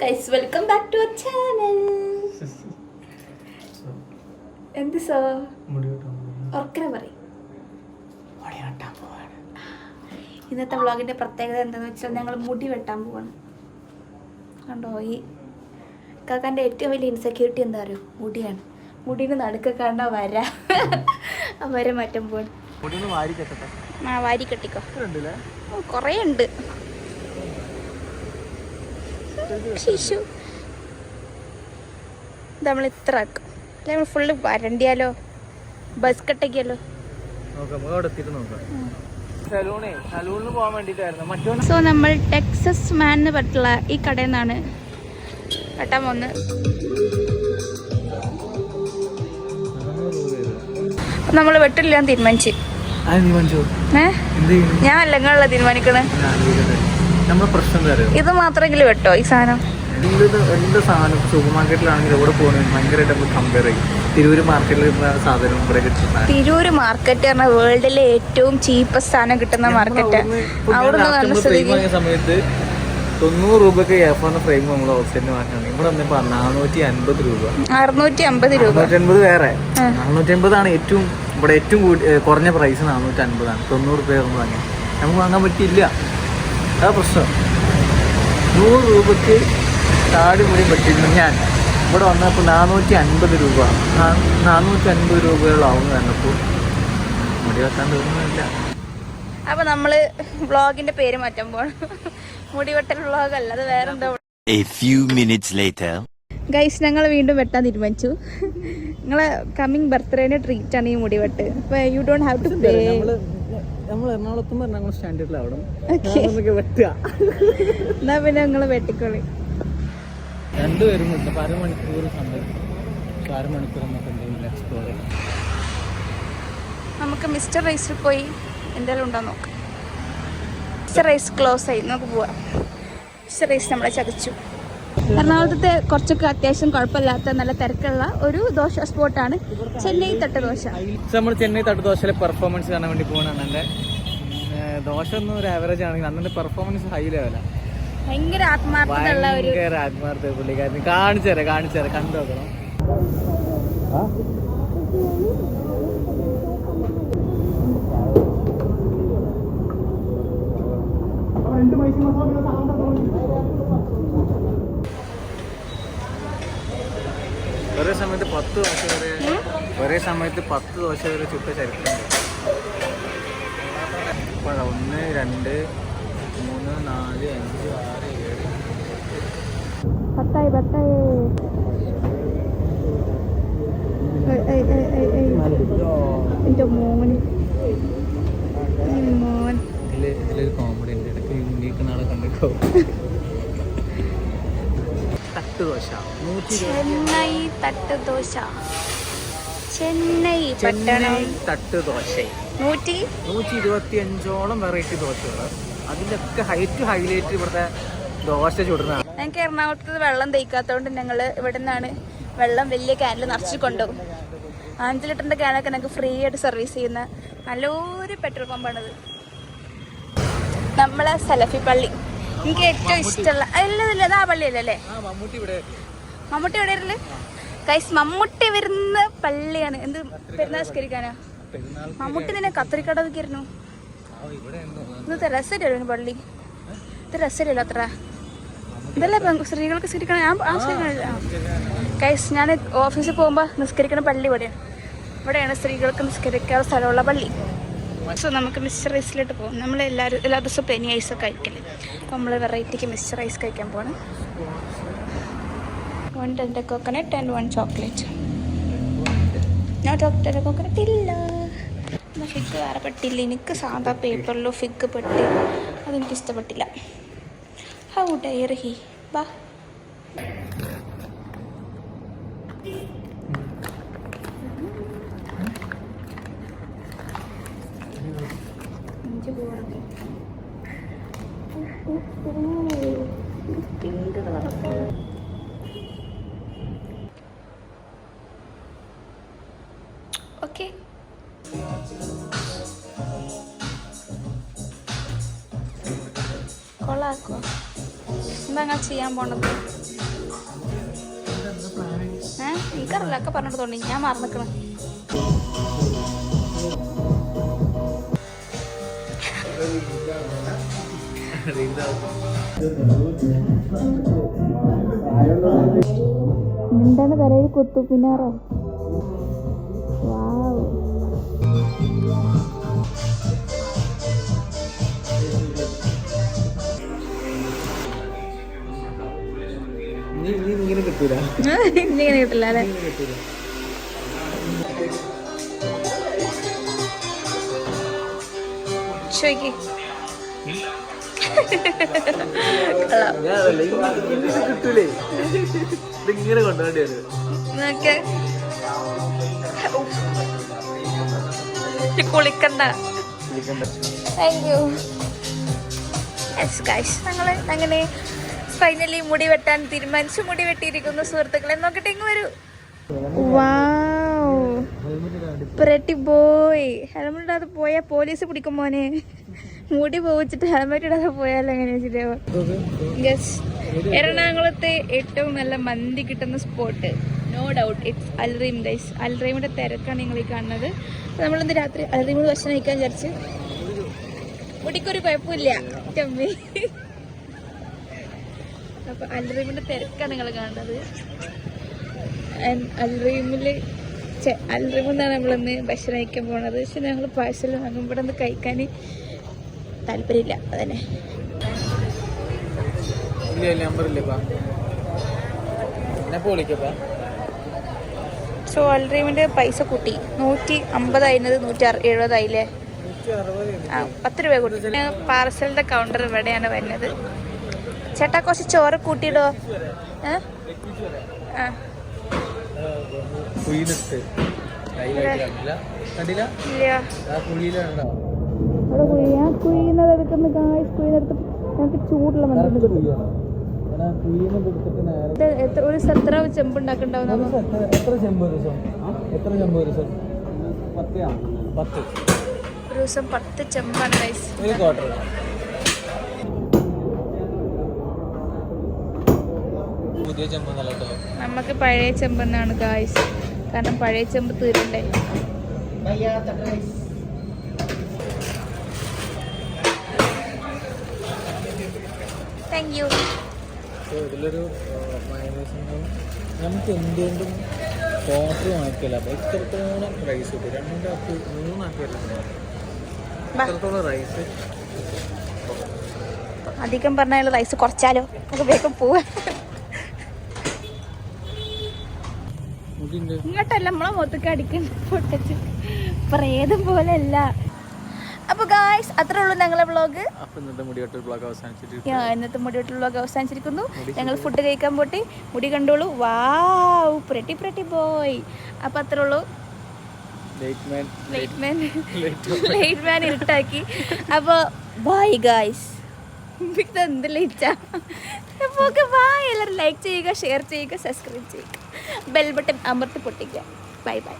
Guys welcome back to our channel എന്ത് sir ഉറക്കന പറയും. ഇന്നത്തെ വ്ളോഗിന്റെ പ്രത്യേകത എന്താണെന്ന് വെച്ചാൽ ഞങ്ങൾ മുടി വെട്ടാൻ പോവാണ്. കണ്ടോ ഈ കാക്കാന്റെ ഏറ്റവും വലിയ ഇൻസെക്യൂരിറ്റി എന്താ അറിയോ? മുടിയാണ്. മുടിന് നടുക്ക കണ്ട വര. വര മാറ്റം പോവാണ്. ആ വാരി കെട്ടിക്കോ. കുറേ ഉണ്ട്. ശിശു. നമ്മൾ ഇത്ര ആക്കും. അല്ലെ നമ്മൾ ഫുള്ള് വരണ്ടിയാലോ? ബസ് കട്ടക്കിയാലോ? സോ നമ്മൾ ടെക്സസ് മാൻ എന്ന് പറഞ്ഞിട്ടുള്ള ഈ കടയിൽ നിന്നാണ് പെട്ടാൻ പോകുന്നത് നമ്മൾ വെട്ടില്ല ഞാൻ തീരുമാനിച്ചു? ഞാൻ അല്ല തീരുമാനിക്കണേ? ഇത് മാത്രമെങ്കിലും കേട്ടോ ഈ സാധനം? എന്ത് സാധനം? സൂപ്പർ മാർക്കറ്റിലാണെങ്കിൽ എവിടെ പോകണമെങ്കിൽ ഭയങ്കരമായിട്ട് നമ്മൾ കമ്പയർ ചെയ്യും. തിരൂര് മാർക്കറ്റിൽ കിട്ടുന്ന സാധനം ഇവിടെ കിട്ടുന്ന തിരൂർ മാർക്കറ്റ് പറഞ്ഞ വേൾഡിലെ ഏറ്റവും ചീപ്പസ്റ്റ് സാധനം കിട്ടുന്ന മാർക്കറ്റ് അവിടെ നിന്ന് സമയത്ത് തൊണ്ണൂറ് രൂപയ്ക്ക് എഫ് ഫ്രെയിം നമ്മൾ ഹോൾസെയിൽ വാങ്ങുകയാണ് ഇവിടെ നാനൂറ്റി അൻപത് രൂപ. അറുന്നൂറ്റി അമ്പത് രൂപ. അൻപത് വേറെ. നാനൂറ്റി അമ്പതാണ് ഏറ്റവും ഇവിടെ ഏറ്റവും കുറഞ്ഞ പ്രൈസ് നാനൂറ്റി അൻപതാണ് തൊണ്ണൂറ് രൂപ നമ്മൾ വാങ്ങി നമുക്ക് വാങ്ങാൻ പറ്റില്ല അതാ പ്രശ്നം. നൂറ് രൂപയ്ക്ക് താടി മുടി പറ്റിയിരുന്നു ഞാൻ. ഇവിടെ വന്നപ്പോൾ നാനൂറ്റി അൻപത് രൂപ നാനൂറ്റി അൻപത് രൂപയോളാവും കണ്ടപ്പോൾ മുടി വെട്ടാൻ തോന്നുന്നില്ല അപ്പൊ നമ്മൾ വ്ളോഗിന്റെ പേര് മാറ്റുമ്പോൾ പോണം മുടിവെട്ടൽ വ്ളോഗ് അല്ല അത് വേറെന്താ. A few minutes later. Guys ഞങ്ങൾ വീണ്ടും വെട്ടാൻ തീരുമാനിച്ചു. നിങ്ങളെ കമ്മിങ് ബർത്ത്ഡേന്റെ ട്രീറ്റ് ആണ് ഈ മുടിവെട്ട് അപ്പൊ you don't have to pay നമ്മൾ എറണാകുളത്തും എറണാകുളം സ്റ്റാൻഡേർഡിൽ അവിടെ നമുക്ക് വെട്ടുക. എന്നാ പിന്നെ ഞങ്ങൾ വെട്ടിക്കൊള്ളി രണ്ടുപേരും ഉണ്ട് അപ്പൊ അരമണിക്കൂർ സമയം. അരമണിക്കൂർ നമുക്ക് എന്തെങ്കിലും എക്സ്പ്ലോർ ചെയ്യാം. നമുക്ക് മിസ്റ്റർ റൈസിൽ പോയി എന്തെങ്കിലും ഉണ്ടോ നോക്കാം. മിസ്റ്റർ റൈസ് ക്ലോസ് ആയി. നമുക്ക് പോവാം. മിസ്റ്റർ റൈസ് നമ്മളെ ചതിച്ചു. എറണാകുളത്തെ കുറച്ചൊക്കെ അത്യാവശ്യം കുഴപ്പമില്ലാത്ത നല്ല തിരക്കുള്ള ഒരു ദോശ സ്പോട്ടാണ് ചെന്നൈ തട്ടുദോശ നമ്മൾ ചെന്നൈ തട്ട് ദോശയിലെ പെർഫോമൻസ് കാണാൻ വേണ്ടി പോകണം എന്റെ ദോശ ഒന്നും ഒരു ആവറേജ് ആണെങ്കിൽ അന്നെ പെർഫോമൻസ് ഹൈ ലെവലാണ് ഭയങ്കര ആത്മാർത്ഥതയുള്ള ഒരു ഭയങ്കര ആത്മാർത്ഥ പുള്ളിക്കാരൻ കാണിച്ചു തരാം കാണിച്ചു തരാം. കണ്ടു നോക്കണം. ഒരേ സമയത്ത് പത്ത് ദോശ വരെ ഒരേ സമയത്ത് പത്ത് ദോശ വരെ ചുട്ട ചരിത്രം. ഇപ്പോൾ ഒന്ന് രണ്ട് മൂന്ന് നാല് അഞ്ച് ആറ് ഏഴ്. പത്തായി പത്തായി. മോൻ. ഇതിലൊരു കോമഡി ഉണ്ട്. ഇടയ്ക്ക് ഇണ്ടിക്കുന്ന ആളെ കണ്ടിട്ടോ തട്ട് ദോശ നൂറ്റി ചെന്നൈ തട്ട് ദോശ ചെന്നൈ ചെന്നൈ തട്ടുദോശ. തട്ട് ദോശ നൂറ്റി? നൂറ്റി ഇരുപത്തി അഞ്ചോളം വെറൈറ്റി ദോശകൾ അതിലൊക്കെ ഹൈറ്റ് ഹൈലൈറ്റ് ഇവിടുത്തെ ദോശ ചുടുന്നതാണ്. ഞങ്ങൾക്ക് എറണാകുളത്ത് വെള്ളം തേക്കാത്തതുകൊണ്ട് ഞങ്ങൾ ഇവിടെ നിന്നാണ് വെള്ളം വലിയ ക്യാനിൽ നിറച്ച് കൊണ്ടുപോകും അഞ്ച് ലിറ്ററിന്റെ ക്യാനൊക്കെ ഞങ്ങൾക്ക് ഫ്രീ ആയിട്ട് സർവീസ് ചെയ്യുന്ന നല്ലൊരു പെട്രോൾ പമ്പാണിത് നമ്മളെ സലഫി പള്ളി. എനിക്ക് ഏറ്റവും ഇഷ്ടമുള്ള അല്ല ഇല്ല അത് പള്ളിയല്ലേ മമ്മൂട്ടി ഇവിടെ മമ്മൂട്ടി കൈസ് മമ്മൂട്ടി വരുന്ന പള്ളിയാണ്. എന്ത് പെരുന്നാൾ സ്കരിക്കാനാ പെരുന്നാൾ മമ്മൂട്ടി നിന്നെ കത്തിരിക്കട വെക്കായിരുന്നു ആ ഇവിടെ ഉണ്ടോ ഇന്നത്തെ രസമല്ലോ പള്ളി. ഇത് രസമല്ലോ അത്ര. ഇതല്ലേ സ്ത്രീകൾക്ക് സ്കരിക്കണം ഞാൻ ആ കൈസ് ഞാൻ ഓഫീസിൽ പോകുമ്പോൾ നിസ്കരിക്കണ പള്ളി ഇവിടെയാണ് ഇവിടെയാണ് സ്ത്രീകൾക്ക് നിസ്കരിക്കാനുള്ള സ്ഥലമുള്ള പള്ളി. സോ നമുക്ക് മിസ്റ്റർ റൈസിലോട്ട് പോകും. നമ്മൾ എല്ലാവരും എല്ലാ ദിവസവും പെനി ഐസൊക്കെ അപ്പോൾ നമ്മൾ വെറൈറ്റിക്ക് മിക്സ്ചർ റൈസ് കഴിക്കാൻ പോണ് വൺ ടെന്റെ കോക്കനട്ട് ആൻഡ് വൺ ചോക്ലേറ്റ് ഞാൻ ഡോക്ടറെ കോക്കനട്ട് ഇല്ല. എന്നാൽ ഫിഗ് വേറെ പെട്ടില്ല. എനിക്ക് സാധാ പേപ്പറിലോ ഫിഗ് പെട്ടി. അതെനിക്ക് ഇഷ്ടപ്പെട്ടില്ല. ഹൗ ഡയർ ഹി ബാ പിങ്ക് കളറൊക്കെ ഓക്കെ കൊള്ളാക്കോ. എന്താ ഞാൻ ചെയ്യാൻ പോണത്? ഏ? എനിക്കറിയില്ല. ഒക്കെ പറഞ്ഞിട്ട് തോന്നി. ഞാൻ മറന്നിക്കണം. എന്താണ് തലയിൽ കുത്തു വാവ്. ഇങ്ങനെ കിട്ടൂല. ഇങ്ങനെ കിട്ടില്ല അല്ലേ? ചോയ്ക്ക് കിട്ടൂലേ ഇതിങ്ങനെ കൊണ്ടുപോകേണ്ടി വരും കുളിക്കണ്ട. താങ്ക് യു യെസ് ഗൈസ് ഞങ്ങൾ അങ്ങനെ ഫൈനലി മുടി വെട്ടാൻ തീരുമാനിച്ചു. മുടി വെട്ടിയിരിക്കുന്നു സുഹൃത്തുക്കളെ. നോക്കട്ടെ ഇങ്ങ് വരൂ. വാവ് പ്രട്ടി ബോയ് ഹെൽമെറ്റ് ഇടാതെ പോയാൽ പോലീസ് പിടിക്കും മോനെ. മുടി പോവിച്ചിട്ട് ഹെൽമെറ്റ് ഇടാതെ പോയാലോ എങ്ങനെയാ യെസ് എറണാകുളത്തെ ഏറ്റവും നല്ല മന്തി കിട്ടുന്ന spot no doubt it's Al Reem guys അൽറീമിന്റെ തിരക്കാണ് നിങ്ങൾ ഈ കാണുന്നത്. അപ്പോൾ നമ്മളിന്ന് രാത്രി അൽറീമിൽ ഭക്ഷണം കഴിക്കാൻ വിചാരിച്ച്. മുടിക്കൊരു കുഴപ്പമില്ല. ചമ്മി അപ്പൊ അൽറീമിന്റെ തിരക്കാണ് നിങ്ങൾ കാണുന്നത്. അൽറീമിൽ അൽറീമിൽ നിന്നാണ് നമ്മളിന്ന് ഭക്ഷണം കഴിക്കാൻ പോണത്. പക്ഷെ ഞങ്ങൾ പാഴ്സൽ വാങ്ങുമ്പോഴൊന്ന് കഴിക്കാൻ താല്പര്യമില്ല അതന്നെ. സോ അൽറീമിന്റെ പൈസ കൂട്ടി. നൂറ്റി അമ്പതായിരുന്നത് നൂറ്റി അറു എഴുപതായില്ലേ? ആ പത്ത് രൂപ കൂട്ടി. പാർസലിന്റെ കൗണ്ടർ ഇവിടെയാണ് വരുന്നത്. ചേട്ടാ കുറച്ച് ചോറ് കൂട്ടിയിടോ. ഏ? ആ. കണ്ടില്ല കണ്ടില്ല? ഇല്ല. അവിടെ കുഴി ഞാൻ കുഴിയുന്നത് എടുക്കുന്ന കായ് കുഴിയെടുത്ത് ഞങ്ങൾക്ക് ചൂടുള്ള മന്തി ഒരു സത്ര ചെമ്പ് ഉണ്ടാക്കണ്ടാവും എത്ര ചെമ്പ് ഒരു ദിവസം? എത്ര ചെമ്പ് ഒരു ദിവസം? പത്ത് ഒരു ദിവസം പത്ത് ചെമ്പാണ് റൈസ് ഒരു ക്വാർട്ടർ പുതിയ ചെമ്പ് നല്ല നമുക്ക് പഴയ ചെമ്പെന്നാണ് ഗായ്സ് കാരണം പഴയ ചെമ്പ് തീരണ്ടേ. താങ്ക് യു ഇതിലൊരു നമുക്ക് എന്തുകൊണ്ടും ക്വാർട്ടർ വാങ്ങിക്കില്ല അപ്പോൾ ഇത്രത്തോളം റൈസ് കിട്ടും. രണ്ടാക്കി മൂന്നാക്കി ഇത്രത്തോളം റൈസ് അധികം പറഞ്ഞാൽ റൈസ് കുറച്ചാലോ? നമുക്ക് വേഗം പോവാട്ടല്ല മുടിന്റെ ഇങ്ങോട്ടല്ല നമ്മളെ മുഖത്തൊക്കെ അടിക്കണ്ട പൊട്ടച്ച് പ്രേതം പോലെ അല്ല. അപ്പൊ ഗായ്സ് അത്രേ ഉള്ളൂ ഞങ്ങളുടെ വ്ളോഗ് ഇന്നത്തെ മുടിവെട്ടൽ ഇന്നത്തെ വ്ളോഗ് അവസാനിച്ചിരിക്കുന്നു. ഞങ്ങൾ ഫുഡ് കഴിക്കാൻ പോട്ടെ. മുടി കണ്ടോളൂ. വാവ് പ്രട്ടി പ്രട്ടി ബോയ് അപ്പൊ അത്രേ ഉള്ളൂ. Late man late man late man ഇരുട്ടാക്കി. അപ്പോൾ ബൈ ഗായ്സ് ഇത് എന്ത് ലേറ്റാ അപ്പോൾ ഓക്കെ ബൈ എല്ലാവരും ലൈക്ക് ചെയ്യുക ഷെയർ ചെയ്യുക സബ്സ്ക്രൈബ് ചെയ്യുക. ബെൽ ബട്ടൺ അമർത്തി പൊട്ടിക്കുക. Bye bye